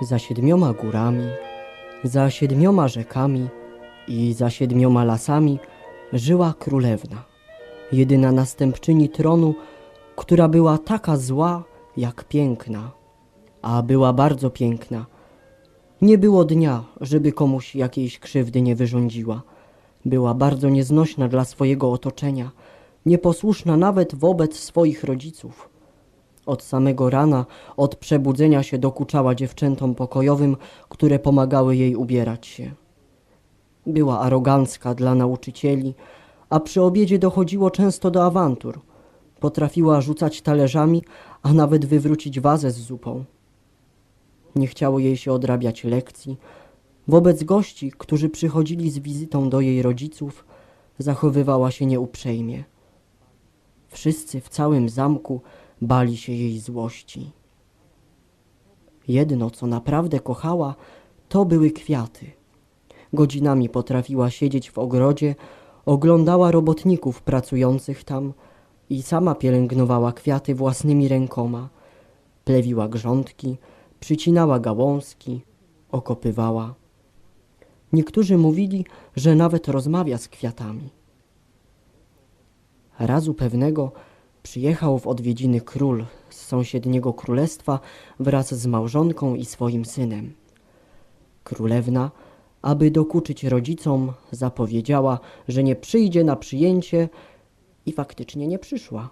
Za siedmioma górami, za siedmioma rzekami i za siedmioma lasami żyła królewna, jedyna następczyni tronu, która była taka zła jak piękna, a była bardzo piękna. Nie było dnia, żeby komuś jakiejś krzywdy nie wyrządziła. Była bardzo nieznośna dla swojego otoczenia, nieposłuszna nawet wobec swoich rodziców. Od samego rana, od przebudzenia się dokuczała dziewczętom pokojowym, które pomagały jej ubierać się. Była arogancka dla nauczycieli, a przy obiedzie dochodziło często do awantur. Potrafiła rzucać talerzami, a nawet wywrócić wazę z zupą. Nie chciało jej się odrabiać lekcji. Wobec gości, którzy przychodzili z wizytą do jej rodziców, zachowywała się nieuprzejmie. Wszyscy w całym zamku bali się jej złości. Jedno, co naprawdę kochała, to były kwiaty. Godzinami potrafiła siedzieć w ogrodzie, oglądała robotników pracujących tam i sama pielęgnowała kwiaty własnymi rękoma. Plewiła grządki, przycinała gałązki, okopywała. Niektórzy mówili, że nawet rozmawia z kwiatami. Razu pewnego przyjechał w odwiedziny król z sąsiedniego królestwa wraz z małżonką i swoim synem. Królewna, aby dokuczyć rodzicom, zapowiedziała, że nie przyjdzie na przyjęcie i faktycznie nie przyszła.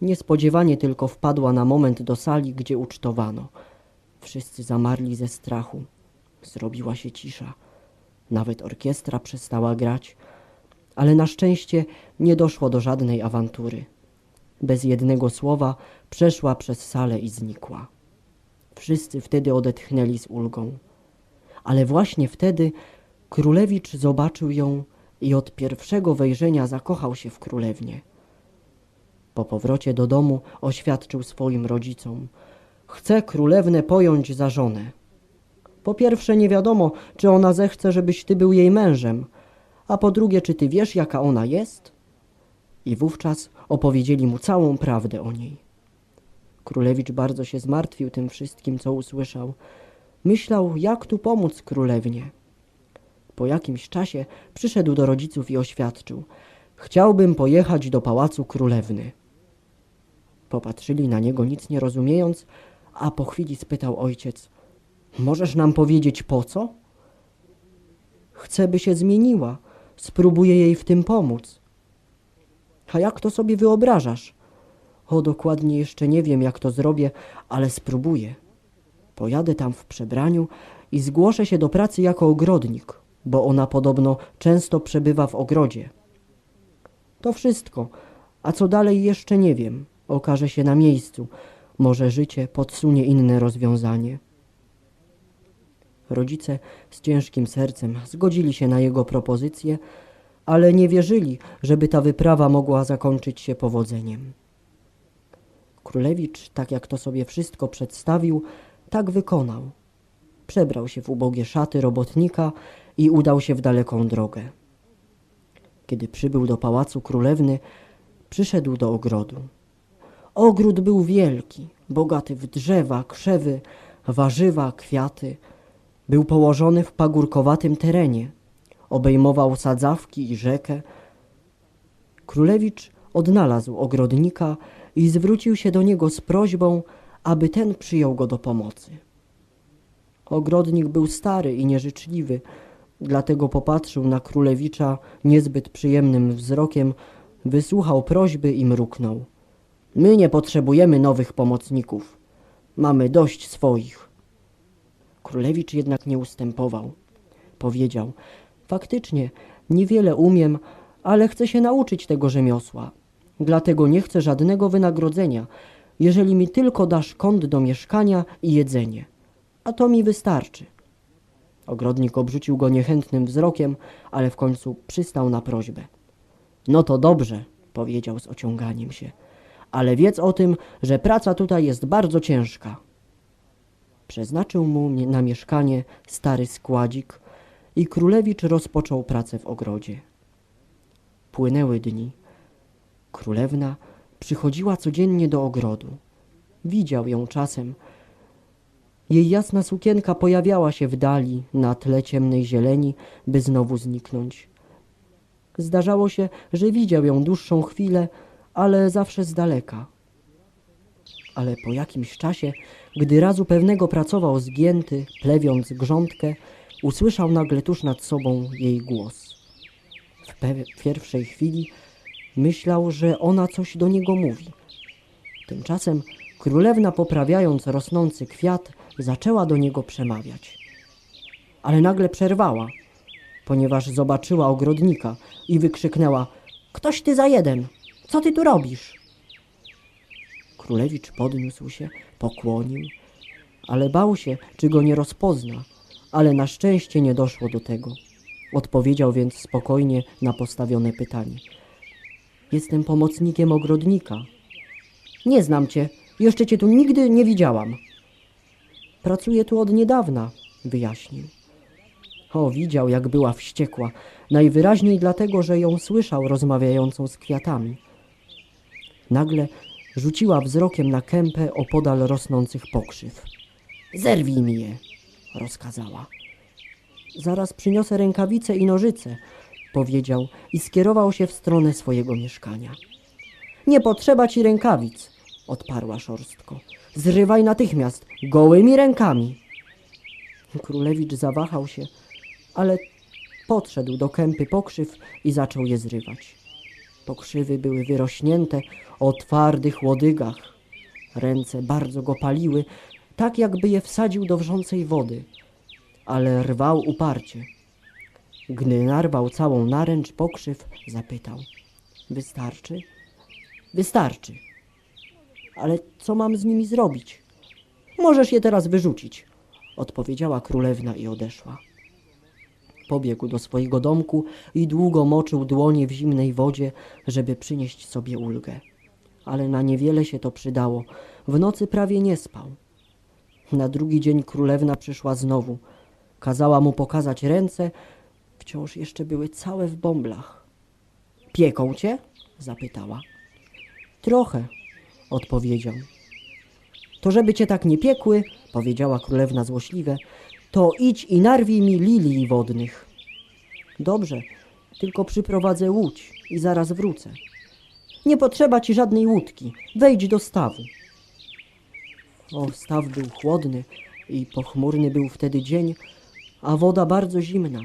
Niespodziewanie tylko wpadła na moment do sali, gdzie ucztowano. Wszyscy zamarli ze strachu. Zrobiła się cisza. Nawet orkiestra przestała grać, ale na szczęście nie doszło do żadnej awantury. Bez jednego słowa przeszła przez salę i znikła. Wszyscy wtedy odetchnęli z ulgą. Ale właśnie wtedy królewicz zobaczył ją i od pierwszego wejrzenia zakochał się w królewnie. Po powrocie do domu oświadczył swoim rodzicom: Chcę królewnę pojąć za żonę. Po pierwsze, nie wiadomo, czy ona zechce, żebyś ty był jej mężem, a po drugie, czy ty wiesz, jaka ona jest? I wówczas opowiedzieli mu całą prawdę o niej. Królewicz bardzo się zmartwił tym wszystkim, co usłyszał. Myślał, jak tu pomóc królewnie. Po jakimś czasie przyszedł do rodziców i oświadczył: Chciałbym pojechać do pałacu królewny. Popatrzyli na niego, nic nie rozumiejąc, a po chwili spytał ojciec: Możesz nam powiedzieć po co? Chcę, by się zmieniła. Spróbuję jej w tym pomóc. A jak to sobie wyobrażasz? O, dokładnie jeszcze nie wiem, jak to zrobię, ale spróbuję. Pojadę tam w przebraniu i zgłoszę się do pracy jako ogrodnik, bo ona podobno często przebywa w ogrodzie. To wszystko, a co dalej jeszcze nie wiem. Okaże się na miejscu. Może życie podsunie inne rozwiązanie. Rodzice z ciężkim sercem zgodzili się na jego propozycję, ale nie wierzyli, żeby ta wyprawa mogła zakończyć się powodzeniem. Królewicz, tak jak to sobie wszystko przedstawił, tak wykonał. Przebrał się w ubogie szaty robotnika i udał się w daleką drogę. Kiedy przybył do pałacu królewny, przyszedł do ogrodu. Ogród był wielki, bogaty w drzewa, krzewy, warzywa, kwiaty. Był położony w pagórkowatym terenie. Obejmował sadzawki i rzekę. Królewicz odnalazł ogrodnika i zwrócił się do niego z prośbą, aby ten przyjął go do pomocy. Ogrodnik był stary i nieżyczliwy, dlatego popatrzył na królewicza niezbyt przyjemnym wzrokiem, wysłuchał prośby i mruknął. My nie potrzebujemy nowych pomocników. Mamy dość swoich. Królewicz jednak nie ustępował. Powiedział: Faktycznie, niewiele umiem, ale chcę się nauczyć tego rzemiosła. Dlatego nie chcę żadnego wynagrodzenia, jeżeli mi tylko dasz kąt do mieszkania i jedzenie. A to mi wystarczy. Ogrodnik obrzucił go niechętnym wzrokiem, ale w końcu przystał na prośbę. No to dobrze, powiedział z ociąganiem się, ale wiedz o tym, że praca tutaj jest bardzo ciężka. Przeznaczył mu na mieszkanie stary składzik i królewicz rozpoczął pracę w ogrodzie. Płynęły dni. Królewna przychodziła codziennie do ogrodu. Widział ją czasem, Jej jasna sukienka pojawiała się w dali na tle ciemnej zieleni, by znowu zniknąć. Zdarzało się, że widział ją dłuższą chwilę, ale zawsze z daleka. Ale po jakimś czasie, gdy razu pewnego pracował zgięty, plewiąc grządkę, usłyszał nagle tuż nad sobą jej głos. W pierwszej chwili myślał, że ona coś do niego mówi. Tymczasem królewna, poprawiając rosnący kwiat, zaczęła do niego przemawiać. Ale nagle przerwała, ponieważ zobaczyła ogrodnika i wykrzyknęła: Ktoś ty za jeden! Co ty tu robisz? Królewicz podniósł się, pokłonił, ale bał się, czy go nie rozpozna, ale na szczęście nie doszło do tego. Odpowiedział więc spokojnie na postawione pytanie. Jestem pomocnikiem ogrodnika. Nie znam cię, jeszcze cię tu nigdy nie widziałam. Pracuję tu od niedawna, wyjaśnił. O, widział, jak była wściekła, najwyraźniej dlatego, że ją słyszał rozmawiającą z kwiatami. Nagle rzuciła wzrokiem na kępę opodal rosnących pokrzyw. Zerwij mi je, rozkazała. Zaraz przyniosę rękawice i nożyce, powiedział i skierował się w stronę swojego mieszkania. Nie potrzeba ci rękawic, odparła szorstko. Zrywaj natychmiast, gołymi rękami. Królewicz zawahał się, ale podszedł do kępy pokrzyw i zaczął je zrywać. Pokrzywy były wyrośnięte o twardych łodygach. Ręce bardzo go paliły, tak jakby je wsadził do wrzącej wody, ale rwał uparcie. Gdy narwał całą naręcz pokrzyw, zapytał. Wystarczy? Wystarczy. Ale co mam z nimi zrobić? Możesz je teraz wyrzucić, odpowiedziała królewna i odeszła. Pobiegł do swojego domku i długo moczył dłonie w zimnej wodzie, żeby przynieść sobie ulgę. Ale na niewiele się to przydało. W nocy prawie nie spał. Na drugi dzień królewna przyszła znowu. Kazała mu pokazać ręce, wciąż jeszcze były całe w bąblach. Pieką cię? zapytała. Trochę, odpowiedział. To żeby cię tak nie piekły, powiedziała królewna złośliwe, to idź i narwij mi lilii wodnych. Dobrze, tylko przyprowadzę łódź i zaraz wrócę. Nie potrzeba ci żadnej łódki, wejdź do stawu. O, staw był chłodny i pochmurny był wtedy dzień, a woda bardzo zimna.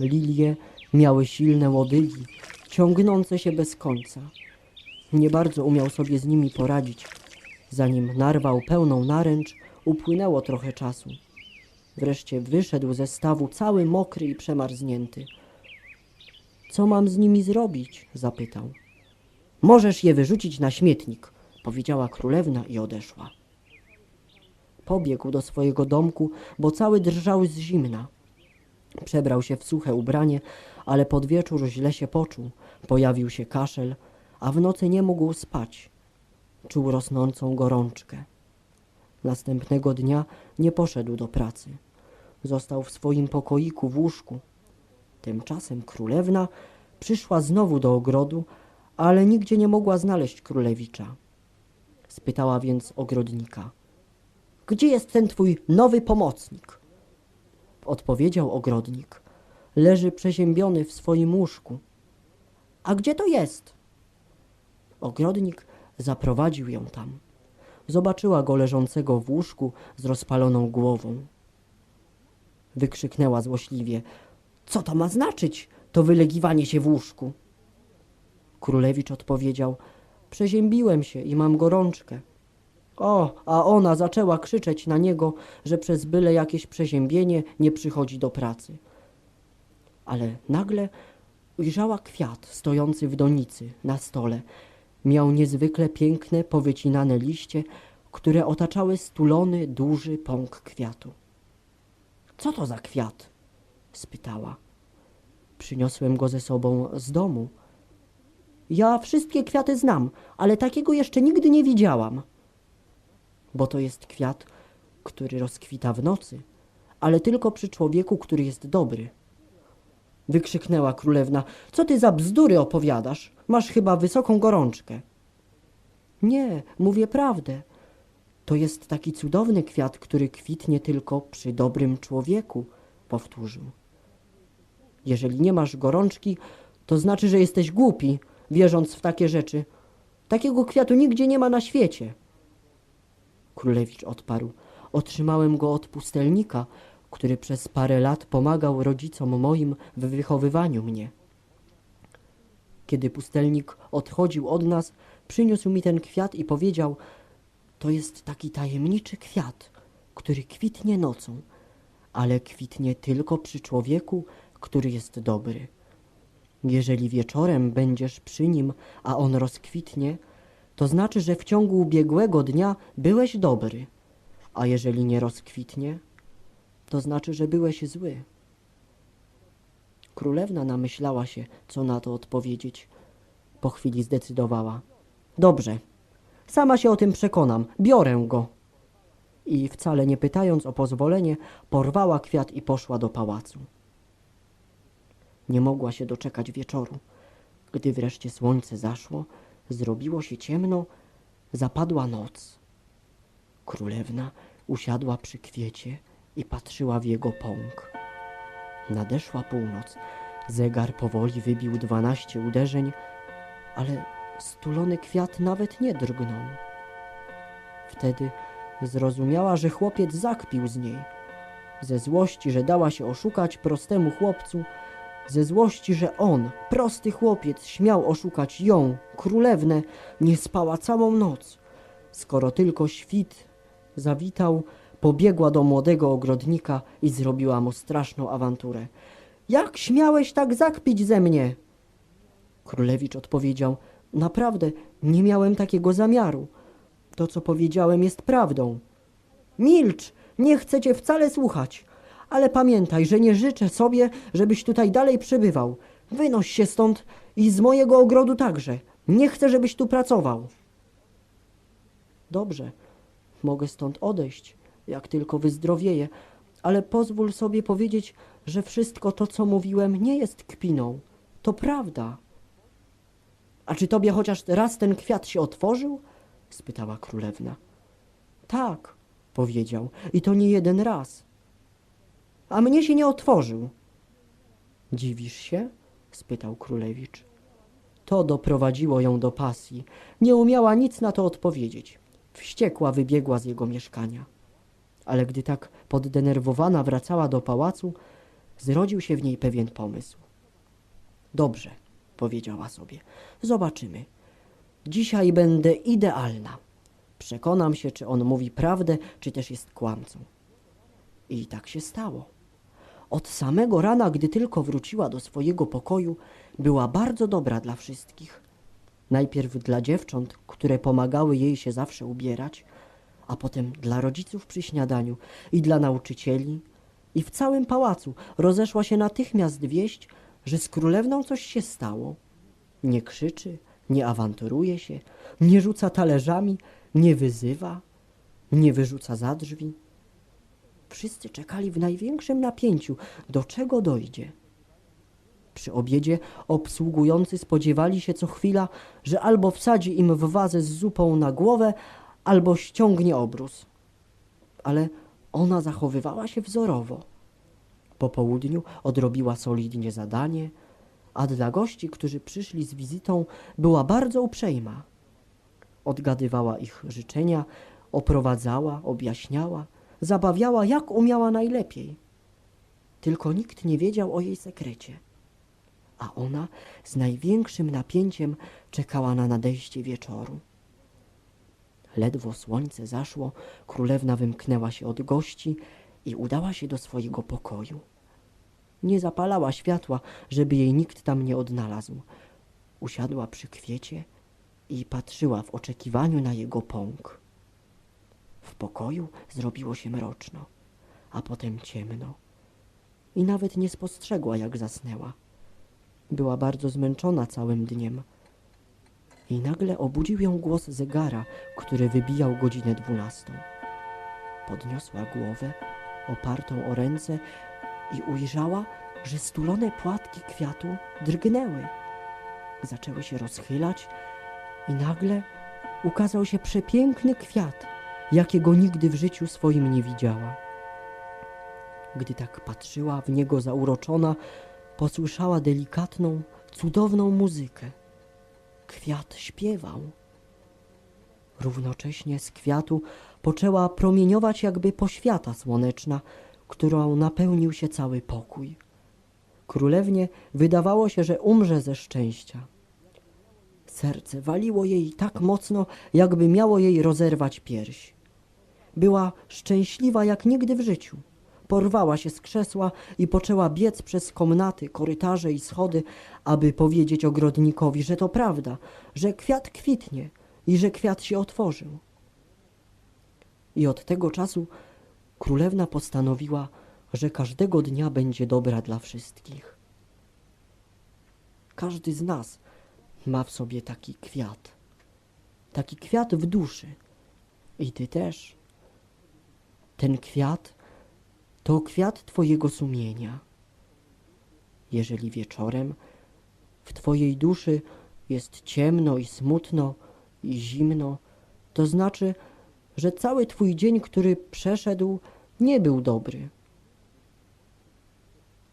Lilie miały silne łodygi, ciągnące się bez końca. Nie bardzo umiał sobie z nimi poradzić. Zanim narwał pełną naręcz, upłynęło trochę czasu. Wreszcie wyszedł ze stawu cały mokry i przemarznięty. Co mam z nimi zrobić? zapytał. Możesz je wyrzucić na śmietnik, powiedziała królewna i odeszła. Pobiegł do swojego domku, bo cały drżał z zimna. Przebrał się w suche ubranie, ale pod wieczór źle się poczuł. Pojawił się kaszel, a w nocy nie mógł spać. Czuł rosnącą gorączkę. Następnego dnia nie poszedł do pracy. Został w swoim pokoiku w łóżku. Tymczasem królewna przyszła znowu do ogrodu, ale nigdzie nie mogła znaleźć królewicza. Spytała więc ogrodnika. Gdzie jest ten twój nowy pomocnik? Odpowiedział ogrodnik. Leży przeziębiony w swoim łóżku. A gdzie to jest? Ogrodnik zaprowadził ją tam. Zobaczyła go leżącego w łóżku z rozpaloną głową. Wykrzyknęła złośliwie. Co to ma znaczyć, to wylegiwanie się w łóżku? Królewicz odpowiedział. Przeziębiłem się i mam gorączkę. O, a ona zaczęła krzyczeć na niego, że przez byle jakieś przeziębienie nie przychodzi do pracy. Ale nagle ujrzała kwiat stojący w donicy na stole. Miał niezwykle piękne, powycinane liście, które otaczały stulony, duży pąk kwiatu. Co to za kwiat? spytała. Przyniosłem go ze sobą z domu. Ja wszystkie kwiaty znam, ale takiego jeszcze nigdy nie widziałam. Bo to jest kwiat, który rozkwita w nocy, ale tylko przy człowieku, który jest dobry. Wykrzyknęła królewna. Co ty za bzdury opowiadasz? Masz chyba wysoką gorączkę. Nie, mówię prawdę. To jest taki cudowny kwiat, który kwitnie tylko przy dobrym człowieku, powtórzył. Jeżeli nie masz gorączki, to znaczy, że jesteś głupi, wierząc w takie rzeczy. Takiego kwiatu nigdzie nie ma na świecie. Królewicz odparł. Otrzymałem go od pustelnika, który przez parę lat pomagał rodzicom moim w wychowywaniu mnie. Kiedy pustelnik odchodził od nas, przyniósł mi ten kwiat i powiedział: To jest taki tajemniczy kwiat, który kwitnie nocą, ale kwitnie tylko przy człowieku, który jest dobry. Jeżeli wieczorem będziesz przy nim, a on rozkwitnie, to znaczy, że w ciągu ubiegłego dnia byłeś dobry, a jeżeli nie rozkwitnie, to znaczy, że byłeś zły. Królewna namyślała się, co na to odpowiedzieć. Po chwili zdecydowała. Dobrze, sama się o tym przekonam, biorę go. I wcale nie pytając o pozwolenie, porwała kwiat i poszła do pałacu. Nie mogła się doczekać wieczoru. Gdy wreszcie słońce zaszło, zrobiło się ciemno, zapadła noc. Królewna usiadła przy kwiecie i patrzyła w jego pąk. Nadeszła północ. Zegar powoli wybił dwanaście uderzeń, ale stulony kwiat nawet nie drgnął. Wtedy zrozumiała, że chłopiec zakpił z niej. Ze złości, że dała się oszukać prostemu chłopcu, ze złości, że on, prosty chłopiec, śmiał oszukać ją, królewnę, nie spała całą noc. Skoro tylko świt zawitał, pobiegła do młodego ogrodnika i zrobiła mu straszną awanturę. Jak śmiałeś tak zakpić ze mnie? Królewicz odpowiedział, naprawdę nie miałem takiego zamiaru. To, co powiedziałem, jest prawdą. Milcz, nie chcę cię wcale słuchać. Ale pamiętaj, że nie życzę sobie, żebyś tutaj dalej przebywał. Wynoś się stąd i z mojego ogrodu także. Nie chcę, żebyś tu pracował. Dobrze, mogę stąd odejść, jak tylko wyzdrowieję, ale pozwól sobie powiedzieć, że wszystko to, co mówiłem, nie jest kpiną. To prawda. A czy tobie chociaż raz ten kwiat się otworzył? spytała królewna. Tak, powiedział, i to nie jeden raz. A mnie się nie otworzył. Dziwisz się? spytał królewicz. To doprowadziło ją do pasji. Nie umiała nic na to odpowiedzieć. Wściekła wybiegła z jego mieszkania. Ale gdy tak poddenerwowana wracała do pałacu, zrodził się w niej pewien pomysł. Dobrze, powiedziała sobie, zobaczymy. Dzisiaj będę idealna. Przekonam się, czy on mówi prawdę, czy też jest kłamcą. I tak się stało. Od samego rana, gdy tylko wróciła do swojego pokoju, była bardzo dobra dla wszystkich. Najpierw dla dziewcząt, które pomagały jej się zawsze ubierać, a potem dla rodziców przy śniadaniu i dla nauczycieli. I w całym pałacu rozeszła się natychmiast wieść, że z królewną coś się stało. Nie krzyczy, nie awanturuje się, nie rzuca talerzami, nie wyzywa, nie wyrzuca za drzwi. Wszyscy czekali w największym napięciu, do czego dojdzie. Przy obiedzie obsługujący spodziewali się co chwila, że albo wsadzi im w wazę z zupą na głowę, albo ściągnie obrus. Ale ona zachowywała się wzorowo. Po południu odrobiła solidnie zadanie, a dla gości, którzy przyszli z wizytą, była bardzo uprzejma. Odgadywała ich życzenia, oprowadzała, objaśniała, zabawiała jak umiała najlepiej. Tylko nikt nie wiedział o jej sekrecie. A ona z największym napięciem czekała na nadejście wieczoru. Ledwo słońce zaszło, królewna wymknęła się od gości i udała się do swojego pokoju. Nie zapalała światła, żeby jej nikt tam nie odnalazł. Usiadła przy kwiecie i patrzyła w oczekiwaniu na jego pąk. W pokoju zrobiło się mroczno, a potem ciemno. I nawet nie spostrzegła, jak zasnęła. Była bardzo zmęczona całym dniem. I nagle obudził ją głos zegara, który wybijał godzinę dwunastą. Podniosła głowę, opartą o ręce i ujrzała, że stulone płatki kwiatu drgnęły. Zaczęły się rozchylać i nagle ukazał się przepiękny kwiat, jakiego nigdy w życiu swoim nie widziała. Gdy tak patrzyła w niego zauroczona, posłyszała delikatną, cudowną muzykę. Kwiat śpiewał. Równocześnie z kwiatu poczęła promieniować jakby poświata słoneczna, którą napełnił się cały pokój. Królewnie wydawało się, że umrze ze szczęścia. Serce waliło jej tak mocno, jakby miało jej rozerwać pierś. Była szczęśliwa jak nigdy w życiu. Porwała się z krzesła i poczęła biec przez komnaty, korytarze i schody, aby powiedzieć ogrodnikowi, że to prawda, że kwiat kwitnie i że kwiat się otworzył. I od tego czasu królewna postanowiła, że każdego dnia będzie dobra dla wszystkich. Każdy z nas ma w sobie taki kwiat, taki kwiat w duszy. I ty też. Ten kwiat to kwiat Twojego sumienia. Jeżeli wieczorem w Twojej duszy jest ciemno i smutno i zimno, to znaczy, że cały Twój dzień, który przeszedł, nie był dobry.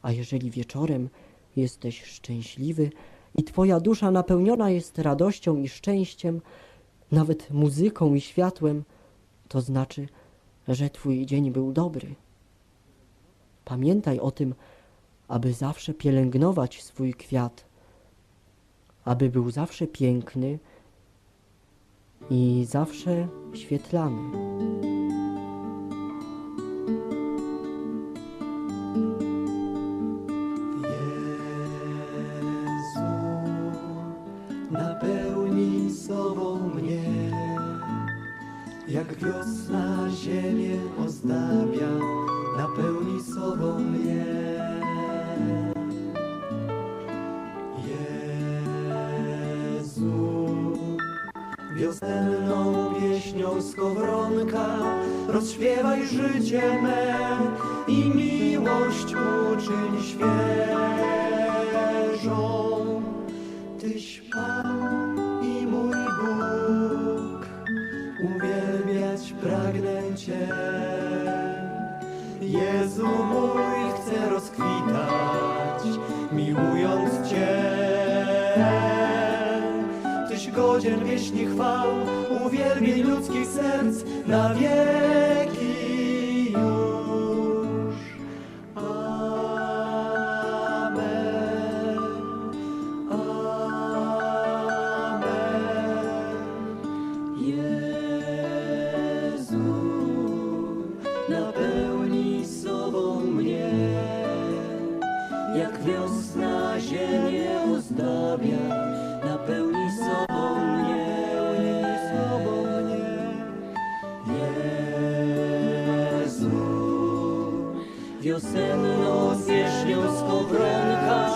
A jeżeli wieczorem jesteś szczęśliwy i Twoja dusza napełniona jest radością i szczęściem, nawet muzyką i światłem, to znaczy, że Twój dzień był dobry. Pamiętaj o tym, aby zawsze pielęgnować swój kwiat, aby był zawsze piękny i zawsze świetlany. Jezu, napełnij sobą jak wiosna ziemię ozdabia, napełnij sobą mnie. Jezu, wiosenną pieśnią skowronka, rozśpiewaj życie me i miłość uczyń świeżą. Godzien pieśni chwał, uwielbień ludzkich serc na wieki wiosenną pieśnią skowronka,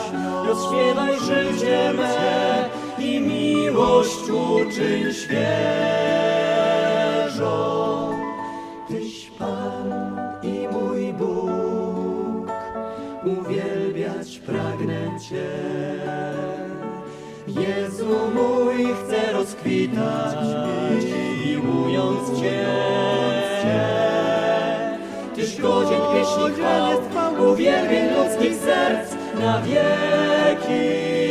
rozśpiewaj życie me i miłość uczyń świeżą. Pieśni chwał, uwielbień ludzkich serc na wieki